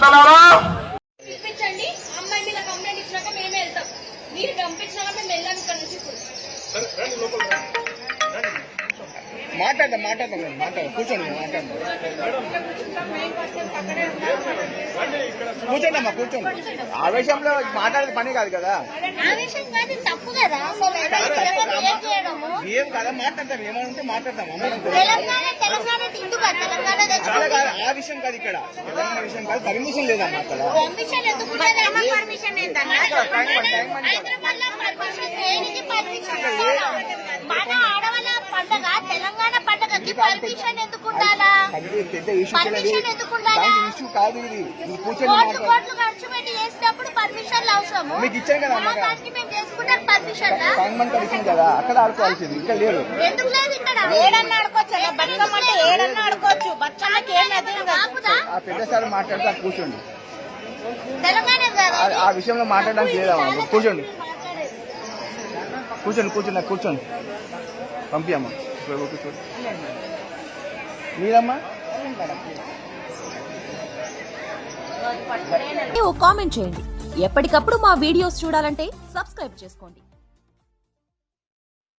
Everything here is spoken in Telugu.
సోదరులారా అమ్మాయి మేమే వెళ్తాం. మీరు పంపించినాక మేము వెళ్ళాం మాట్లాడదాం మాట్లాడదాం మాట్లాడదాం. కూర్చోండి మాట్లాడదాం. కూర్చోండి అమ్మా కూర్చోండి. మాట్లాడేది పని కాదు కదా. ఏం కదా మాట్లాడతాం ఏమైనా ఉంటే మాట్లాడతాం తెలంగాణ విషయం కాదు ఇక్కడ. తెలంగాణ విషయం కాదు పర్మిషన్ అక్కడ. పర్మిషన్ పర్మిషన్ పర్మిషన్ పర్మిషన్ పండగ తెలంగాణ పండగకి పర్మిషన్ ఎందుకు ఉండాలా? ఎందుకు ఉండాలా? కాదు ఇది. ఇది కూర్చొని కోట్లు మాట్లాడు. కోట్లు ఖర్చు పెట్టి చేసినప్పుడు పర్మిషన్లు అవసరము? మీకు ఇచ్చాను కదా దానికి మేము చేసుకుంటాం పర్మిషన్ కదా. అక్కడ ఆడుకోవాల్సింది. ఇక్కడ లేదు ఎందుకు లేదు ఇక్కడ? ఏం ఆపుదా? ఆ పెద్ద సార్ మాట్లాడితే కూర్చోండి. ఆ- ఆ విషయంలో మాట్లాడడానికి లేదమ్మా కూర్చోండి. కూర్చోండి కూర్చోండి కూర్చోండి. పంపియమ్మా ఇక్కడ కూర్చోండి మీరమ్మా? కామెంట్ చేయండి. ఎప్పటికప్పుడు మా వీడియోస్ చూడాలంటే సబ్స్క్రైబ్ చేసుకోండి.